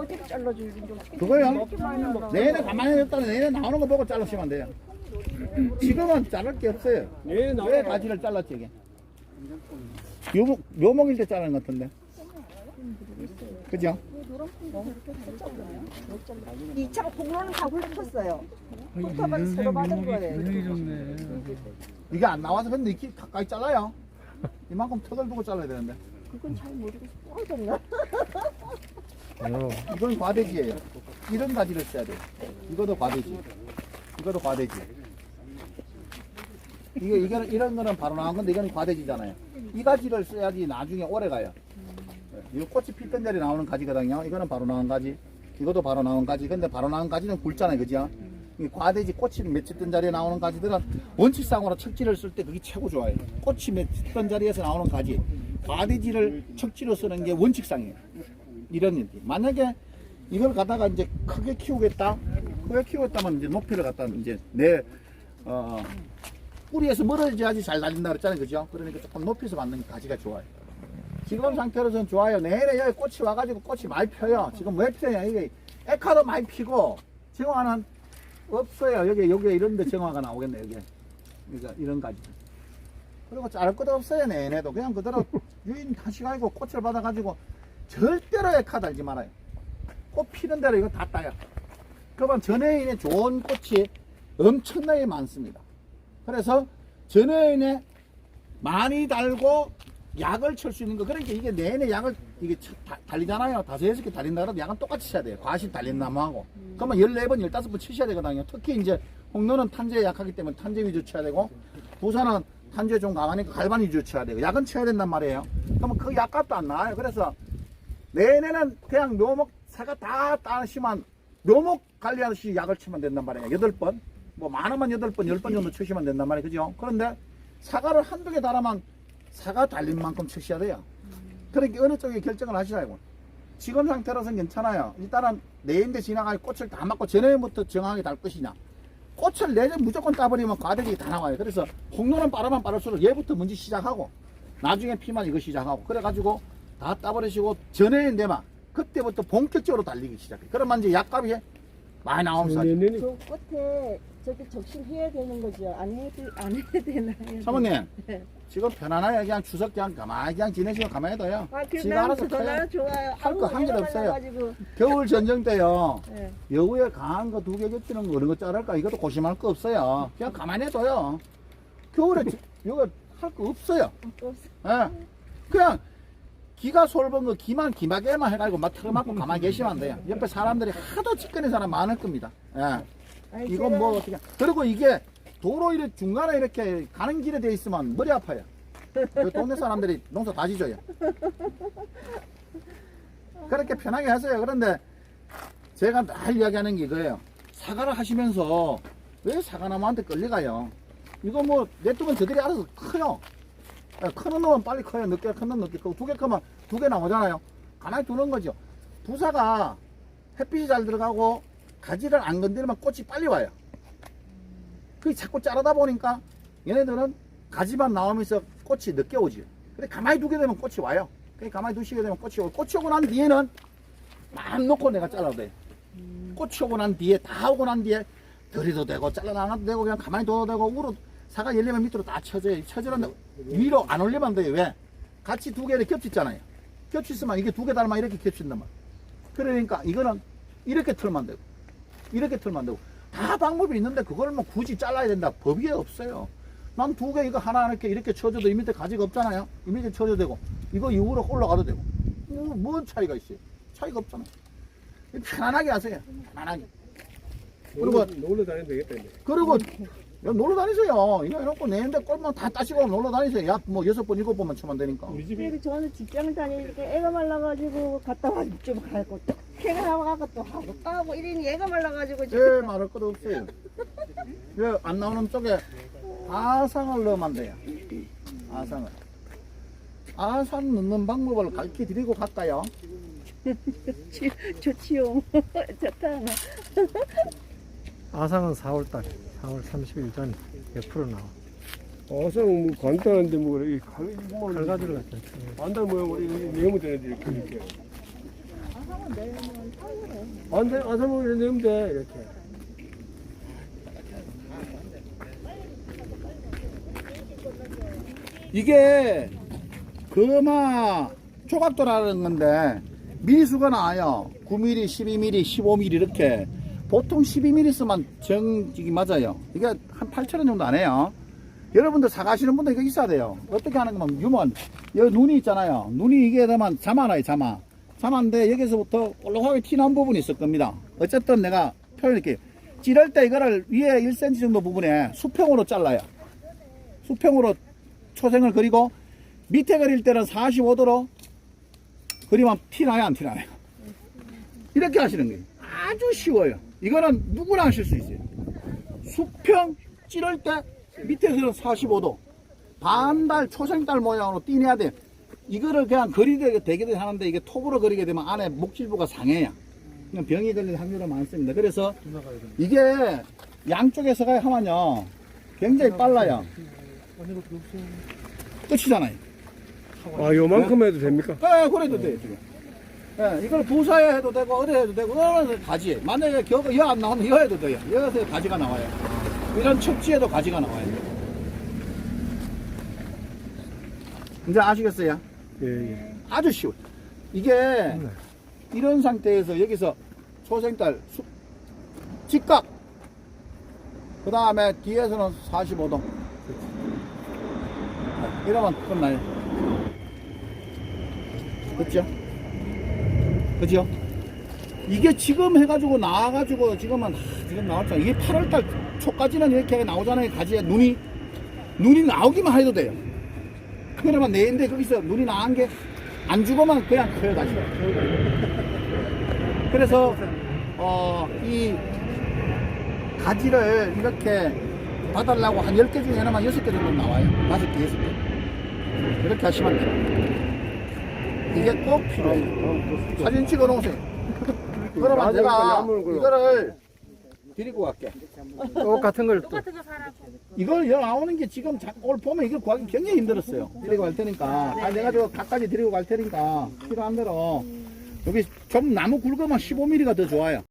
어떻게 잘라주는지 어떻게 그거요? 나와. 내내 가만히 뒀다가 내내 나오는 거 보고 잘라시면 돼요. 지금은 자를 게 없어요. 네, 나와. 왜 가지를 잘랐지 이게? 묘목, 묘목일 때 자르는 것 같은데. 그죠? 이 차가 공로는 다 훑었어요. 훑어가지고 새로 받은 거예요. 이게 안 나와서 근데 이렇게 가까이 잘라요. 이만큼 턱을 두고 잘라야 되는데. 그건 잘 모르겠어. 부러졌나? 이건 과대지예요. 이런 가지를 써야 돼요. 이것도 과대지. 이것도 과대지. 이게, 이게, 이런 거는 바로 나온 건데 이거는 과대지잖아요. 이 가지를 써야지 나중에 오래 가요. 이 꽃이 피던 자리 나오는 가지거든요. 이거는 바로 나온 가지. 이것도 바로 나온 가지. 근데 바로 나온 가지는 굵잖아요. 그죠? 이 과대지 꽃이 맺혔던 자리에 나오는 가지들은 원칙상으로 척지를 쓸 때 그게 최고 좋아요. 꽃이 맺혔던 자리에서 나오는 가지. 과대지를 척지로 쓰는 게 원칙상이에요. 이런 일. 만약에 이걸 갖다가 이제 크게 키우겠다, 크게 키우겠다면 이제 높이를 갖다 이제 내, 어, 뿌리에서 멀어져야지 잘 달린다 그랬잖아요. 그죠? 그러니까 조금 높이서 받는 가지가 좋아요. 지금 상태로서는 좋아요. 내내 여기 꽃이 와가지고 꽃이 많이 펴요. 지금 왜 펴요? 이게 에카도 많이 피고, 정화는 없어요. 여기, 여기 이런 데 정화가 나오겠네, 여기. 그러니까 이런 가지. 그리고 자를 것도 없어요, 내내도. 그냥 그대로 유인 하시가지고 꽃을 받아가지고 절대로 에카 달지 말아요. 꽃 피는 대로 이거 다 따요. 그러면 전해인에 좋은 꽃이 엄청나게 많습니다. 그래서 전해인에 많이 달고 약을 칠 수 있는 거. 그러니까 이게 내내 약을 이게 달리잖아요. 다섯 여섯 개 달린다 그러면 약은 똑같이 쳐야 돼요. 과실 달린 나무하고. 그러면 14번, 15번 치셔야 되거든요. 특히 이제 홍로는 탄저에 약하기 때문에 탄저 위주 쳐야 되고 부산은 탄저에 좀 강하니까 갈반 위주 쳐야 되고 약은 쳐야 된단 말이에요. 그러면 그 약값도 안 나와요. 그래서 내내는 그냥 묘목 사가 다 따시면 묘목 관리하듯이 약을 치면 된단 말이에요. 여덟 번. 뭐 많으면 여덟 번, 열 번 정도 치시면 된단 말이에요. 그죠? 그런데 사과를 한두 개 달아만 사과 달린 만큼 치셔야 돼요. 그러니까 어느 쪽에 결정을 하시라고. 지금 상태로서는 괜찮아요. 일단은 내인데 지나갈 꽃을 다 맞고 전에부터 정확하게 달 것이냐. 꽃을 내년 무조건 따버리면 과대기 다 나와요. 그래서 홍로는 빠르면 빠를수록 얘부터 먼저 시작하고 나중에 피만 이거 시작하고 그래가지고 다 따버리시고 전에인데만 그때부터 본격적으로 달리기 시작해. 그러면 이제 약값이 많이 나오면서 내년에 저 끝에 저기 적심해야 되는 거죠. 안 해도 안 해야 되나요? 사모님 네. 지금 편안하게 그냥 추석 그냥 가만히 그냥 지내시고 가만히 둬요. 아, 그난 알아서 커요. 좋아요. 할거 아우, 한개 애가 없어요. 겨울 전쟁 때요. 네. 여우에 강한 거 두 개 겹치는 거 그런 거 자랄까 이것도 고심할 거 없어요. 그냥 가만히 둬요. 겨울에 지- 이거 할거 없어요. 예. 그냥 기가 솔번 거 기만 기마개만 해가지고 막 틀어맞고 가만히 계시면 안 돼요. 옆에 사람들이 하도 치권는 사람 많을 겁니다. 예. 이건 뭐 어떻게 그리고 이게 도로 이렇게 중간에 이렇게 가는 길에 돼 있으면 머리 아파요. 그 동네 사람들이 농사 다 지져요. 그렇게 편하게 하세요. 그런데 제가 늘 이야기하는 게 이거예요. 사과를 하시면서 왜 사과나무한테 끌려가요? 이거 뭐 냅두면 저들이 알아서 커요. 예, 크는 놈은 빨리 커요. 늦게 큰 놈은 늦게 크고 두 개 크면 두 개 나오잖아요. 가만히 두는 거죠. 부사가 햇빛이 잘 들어가고 가지를 안 건드리면 꽃이 빨리 와요. 그 자꾸 자르다 보니까 얘네들은 가지만 나오면서 꽃이 늦게 오지. 근데 가만히 두게 되면 꽃이 와요. 그러니까 가만히 두시게 되면 꽃이 오고 꽃이 오고 난 뒤에는 마음 놓고 내가 잘라도 돼. 꽃이 오고 난 뒤에 다 오고 난 뒤에 들이도 되고 잘라나가도 되고 그냥 가만히 둬도 되고 우로 사과 열리면 밑으로 다 쳐져요. 쳐지는데 위로 안 올리면 돼요. 왜? 같이 두 개를 겹쳤잖아요. 겹쳤으면 이게 두개 달만 이렇게 겹친단 말이야. 그러니까 이거는 이렇게 틀면 되고 이렇게 틀면 되고 다 방법이 있는데 그걸 뭐 굳이 잘라야 된다 법이 없어요 난 두 개 이거 하나 이렇게 이렇게 쳐줘도 이 밑에 가지가 없잖아요 이 밑에 쳐줘도 되고 이거 이후로 올라가도 되고 이거 뭔 차이가 있어요 차이가 없잖아요 편안하게 하세요 편안하게 그리고 놀러 다니면 되겠다 이제. 그리고 야, 놀러 다니세요. 이거 해놓고 내는데 꼴만 다 따시고 놀러 다니세요. 약 뭐 여섯 번 일곱 번만 치면 되니까. 우리 집에 그리고 저는 직장 다닐 때 애가 말라가지고 갔다 와서 좀 갈고 또 해가 나와갖고 또 하고 또 하고 이러니 애가 말라가지고 예 말할 것도 없어요 왜안 나오는 쪽에 아상을 넣으면 돼요. 아상을. 아상 넣는 방법을 가르쳐 드리고 갈까요? 좋지, 좋지요. 좋다. 아상은 4월달, 4월 30일 전 100% 나와. 어서 뭐 간단한데 뭐 이렇게 갈- 뭐 칼가지를 갖다. 간단 모양으로 이렇게 내면 되는데 이렇게 이렇게. 내년 3월에. 안 돼, 안 사면 내면 돼, 이렇게. 이게 금화 조각도라는 건데 미리수가 나와요. 9mm, 12mm, 15mm 이렇게 보통 12mm 쓰면 정직이 맞아요. 이게 한 8,000원 정도 안 해요. 여러분들 사가시는 분들 이거 있어야 돼요. 어떻게 하는 거면 유먼 여기 눈이 있잖아요. 눈이 이게 되면 자마나요 자마. 자마인데 여기서부터 올라가게 튀는 부분이 있을 겁니다. 어쨌든 내가 표현할게 찌를 때 이거를 위에 1cm 정도 부분에 수평으로 잘라요. 수평으로 초생을 그리고 밑에 그릴 때는 45도로 그리면 티나요 안 티나요? 이렇게 하시는 거예요. 아주 쉬워요. 이거는 누구나 하실 수 있어요. 수평 찌를 때 밑에서는 45도 반달 초생달 모양으로 띠내야 돼. 이거를 그냥 그리게 되게 하는데 이게 톱으로 그리게 되면 안에 목질부가 상해요. 그냥 병이 걸릴 확률이 많습니다. 그래서 이게 양쪽에서가 하면요 굉장히 빨라요. 끝이잖아요. 아, 요만큼 해도 됩니까? 예, 그래도 돼요, 지금. 예, 이걸 부사에 해도 되고, 어디 해도 되고, 그러면 가지. 만약에 겨가 여안 나오면 여 해도 돼요. 여에서 가지가 나와요. 이런 척지에도 가지가 나와요. 이제 아시겠어요? 예, 예. 아주 쉬워요. 이게 이런 상태에서 여기서 초생달 수, 직각 그 다음에 뒤에서는 45도 이러면 끝나요 그죠? 그죠? 이게 지금 해가지고 나와가지고 지금은 하, 지금 나왔잖아. 이게 8월달 초까지는 이렇게 나오잖아요 가지에. 눈이 눈이 나오기만 해도 돼요. 그러면 내인데 거기서 눈이 나은 게안 죽으면 그냥 커요 다시. 그래서 어, 이 가지를 이렇게 봐달라고 한 10개 중에 하나만 6개 정도 나와요. 5개, 6개. 이렇게 하시면 돼요 이게 꼭 필요해요 사진 찍어 놓으세요 그러면 걸로. 이거를 드리고 갈게 똑같은 걸 또. 이걸 여 나오는 게 지금 자- 오늘 보면 이걸 구하기 굉장히 힘들었어요. 드리고 갈 테니까. 아, 내가 저 각까지 드리고 갈 테니까 필요한 대로 여기 좀 나무 굵으면 15mm가 더 좋아요.